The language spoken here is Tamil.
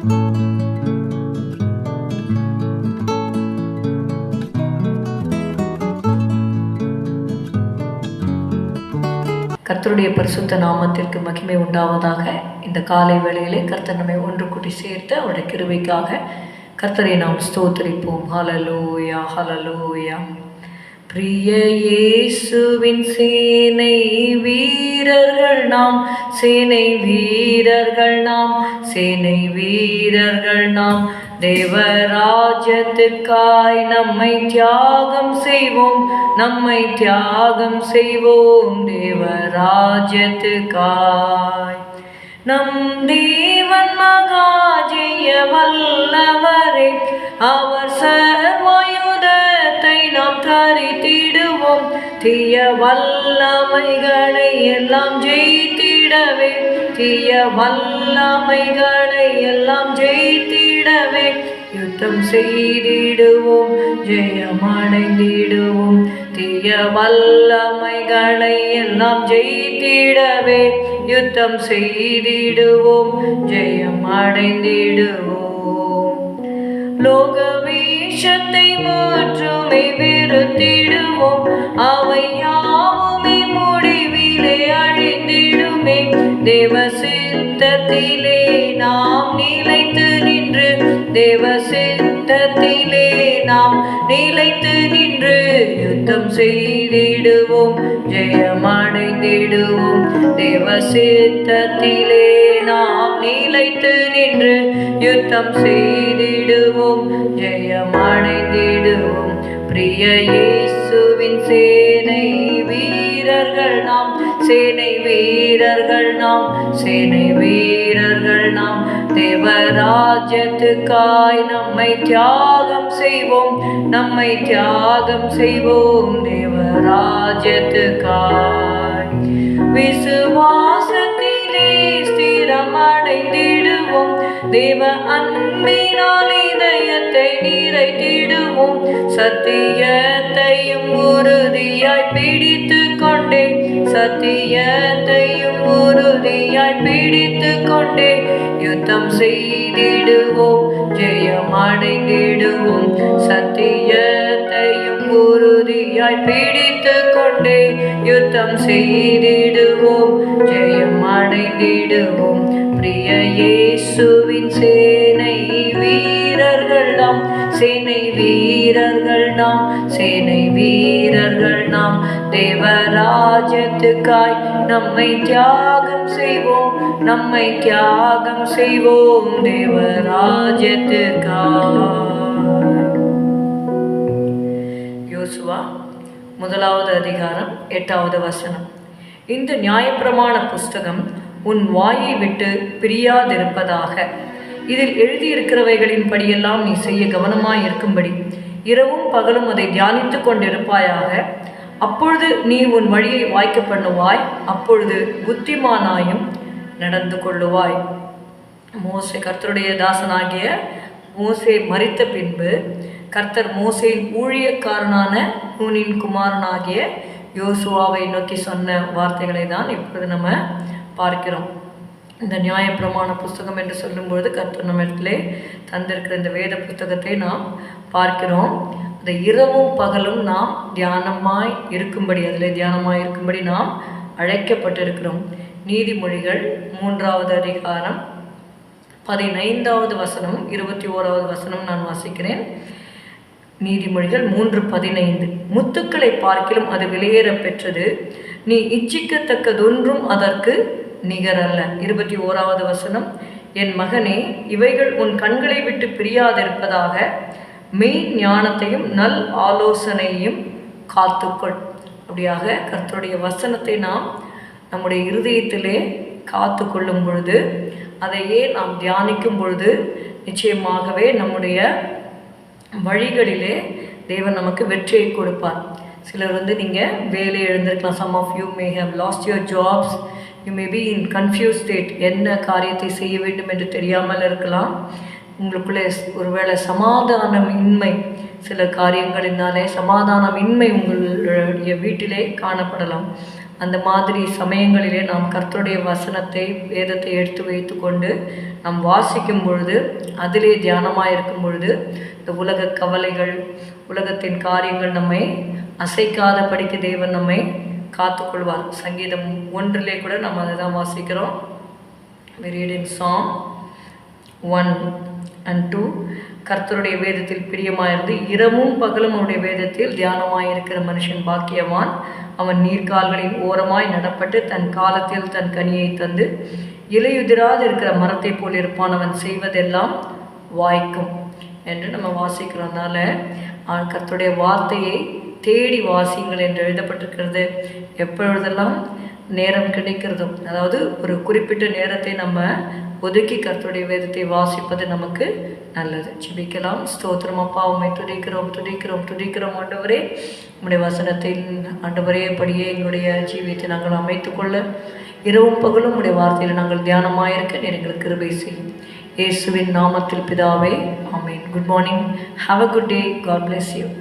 கர்த்தருடைய பரிசுத்த நாமத்திற்கு மகிமை உண்டாவதாக. இந்த காலை வேளையிலே கர்த்தர் நம்மை ஒன்று கூட்டி சேர்த்து அவருடைய கிருவைக்காக கர்த்தரை நாம் ஸ்தோத்தரிப்போம். ஹலலூயா ஹலலூயா பிரிய இயேசுவின் சேனை வீரர்கள் நாம் சேனை வீரர்கள் நாம் சேனை வீரர்கள் நாம். தேவராஜ்யத்துக்காய் நம்மை தியாகம் செய்வோம் நம்மை தியாகம் செய்வோம். தேவராஜ்யத்துக்காய் நம் தேவன் மகாஜெய வல்லவரே அவர் சர்வாய் கரித்திடுவோம் தீய வல்லமைகளை எல்லாம் ஜெயித்திடவே. தீய வல்லமைகளை எல்லாம் ஜெயித்திடவே. யுத்தம் செய்திடுவோம் ஜெயமடைந்திடுவோம் தீய வல்லமைகளை எல்லாம் ஜெயித்திடவே. யுத்தம் செய்திடுவோம் ஜெயம் அடைந்திடுவோம். லோக வேஷத்தை முற்றுமே வெறுத்திடுவோம். அவை யாவுமே முடிவிலே அழிந்திடுமே. தேவ சித்தத்திலே நாம் நிலைத்து நின்று தேவ சித்தத்திலே நாம் நிலைத்து நின்று யுத்தம் செய்திடுவோம் ஜெயமடைந்திடுவோம். தேவ சித்தத்திலே நாம் நிலைத்து நின்று யுத்தம் செய்திடுவோம் ஜெயமடைந்திடுவோம் பிரிய இயேசுவின் சேனை வீரர்கள் நாம் சேனை வீரர்கள் நாம் சேனை வீரர்கள் நாம். தேவராஜ்யத்துக்காய் நம்மை தியாகம் செய்வோம் நம்மை தியாகம் செய்வோம். தேவராஜ்யத்துக்காய் விசுவாசத்திலே ஸ்திரமடைந்திடுவோம் தேவ அன்பினால் இதயத்தை நிறைத்திடுவோம். சத்தியத்தையும் உறுதியாய் பிடித்து கொண்டே சத்தியத்தையும் உறுதியாய் பிடித்து கொண்டே யுத்தம் செய்திடுவோம் ஜெயம் அடைந்திடுவோம். சத்தியத்தையும் உறுதியாய் பிடி பிடித்து கொண்டே யுத்தம் செய்திடுவோம் ஜெயம் அடைந்திடுவோம். பிரிய இயேசுவின் சேனை வீரர்கள் நாம் சேனை வீரர்கள் நாம் சேனை வீரர்கள் நாம். தேவராஜத்துக்காய் நம்மை தியாகம் செய்வோம் நம்மை தியாகம் செய்வோம். தேவராஜத்துக்காய் யோசுவா முதலாவது அதிகாரம் எட்டாவது வசனம். இந்த நியாயப்பிரமாண புஸ்தகம் உன் வாயை விட்டு பிரியாதிருப்பதாக. இதில் எழுதியிருக்கிறவைகளின் படியெல்லாம் நீ செய்ய கவனமாய் இருக்கும்படி. இரவும் பகலும் அதை தியானித்து கொண்டிருப்பாயாக. அப்பொழுது நீ உன் வழியை வாய்க்க பண்ணுவாய் அப்பொழுது புத்திமானாயும் நடந்து கொள்ளுவாய். மோசை கர்த்தருடைய தாசனாகிய மோசே மறித்த பின்பு கர்த்தர் மோசையின் ஊழியக்காரனான நூனின் குமாரனாகிய யோசுவாவை நோக்கி சொன்ன வார்த்தைகளை தான் இப்பொழுது நம்ம பார்க்கிறோம். இந்த நியாயப்பிரமாண புஸ்தகம் என்று சொல்லும்பொழுது கர்த்தர் நம்ம இடத்துல தந்திருக்கிற இந்த வேத புத்தகத்தை நாம் பார்க்கிறோம். அந்த இரவும் பகலும் நாம் தியானமாய் இருக்கும்படி அதில் தியானமாய் இருக்கும்படி நாம் அழைக்கப்பட்டிருக்கிறோம். நீதிமொழிகள் மூன்றாவது அதிகாரம் பதினைந்தாவது வசனம் இருபத்தி ஓராவது வசனம் நான் வாசிக்கிறேன். நீதிமொழிகள் மூன்று பதினைந்து. முத்துக்களை பார்க்கிலும் அது வெளியேற பெற்றது. நீ இச்சிக்கத்தக்கதொன்றும் அதற்கு நிகரல்ல. இருபத்தி ஓராவது வசனம். என் மகனே இவைகள் உன் கண்களை விட்டு பிரியாதிருப்பதாக மெய் ஞானத்தையும் நல் ஆலோசனையும் காத்துக்கொள். அப்படியாக கர்த்தருடைய வசனத்தை நாம் நம்முடைய இருதயத்திலே காத்து கொள்ளும் பொழுது அதையே நாம் தியானிக்கும் பொழுது நிச்சயமாகவே நம்முடைய வழிகளிலே தேவன் நமக்கு வெற்றியை கொடுப்பார். சிலர் வந்து நீங்கள் வேலை எழுந்திருக்கலாம் some of you may have lost your jobs you may be in confuse state என்ன காரியத்தை செய்ய வேண்டும் என்று தெரியாமல் இருக்கலாம். உங்களுக்குள்ளே ஒருவேளை சமாதானம் இன்மை சில காரியங்களினாலே சமாதானம் இன்மை உங்களுடைய வீட்டிலே காணப்படலாம். அந்த மாதிரி சமயங்களிலே நாம் கர்த்தருடைய வசனத்தை வேதத்தை எடுத்து வைத்து கொண்டு நாம் வாசிக்கும் பொழுது அதிலே தியானமாக இருக்கும் பொழுது இந்த உலக கவலைகள் உலகத்தின் காரியங்கள் நம்மை அசைக்காதபடிக்கு தேவன் நம்மை காத்துக்கொள்வார். சங்கீதம் ஒன்றிலே கூட நம்ம அதை தான் வாசிக்கிறோம். We read in Psalm 1 and 2 கர்த்தருடைய வேதத்தில் பிரியமாயிருந்து இரவும் பகலும் அவருடைய வேதத்தில் தியானமாயிருக்கிற மனுஷன் பாக்கியவான். அவன் நீர்கால்களின் ஓரமாய் நடப்பட்டு தன் காலத்தில் தன் கனியை தந்து இலையுதிராது இருக்கிற மரத்தை போல் இருப்பான். அவன் செய்வதெல்லாம் வாய்க்கும். என்று நம்ம வாசிக்கிறோம்னால கர்த்தருடைய வார்த்தையை தேடி வாசியுங்கள் என்று எழுதப்பட்டிருக்கிறது. எப்பொழுதெல்லாம் நேரம் கிடைக்கிறதும் அதாவது ஒரு குறிப்பிட்ட நேரத்தை நம்ம ஒதுக்கி கர்த்தருடைய வேதத்தை வாசிப்பது நமக்கு நல்லது. ஜிபிக்கலாம். ஸ்தோத்திரம். அப்பா உண்மை துடிக்கிறோம் துடிக்கிறோம் துடிக்கிறோம் ஆண்டவரே. உங்களுடைய வசனத்தில் ஆண்டவரே படியே எங்களுடைய ஜீவியத்தை நாங்கள் அமைத்துக்கொள்ள இரவும் பகலும் உடைய வார்த்தையில் நாங்கள் தியானமாயிருக்க நீர் எங்களுக்கு கிருபை செய்யும் இயேசுவின் நாமத்தில் பிதாவே ஆமென். Good morning. Have a good day. God bless you.